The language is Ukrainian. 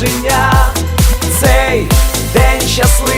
Народження, цей день щасливий.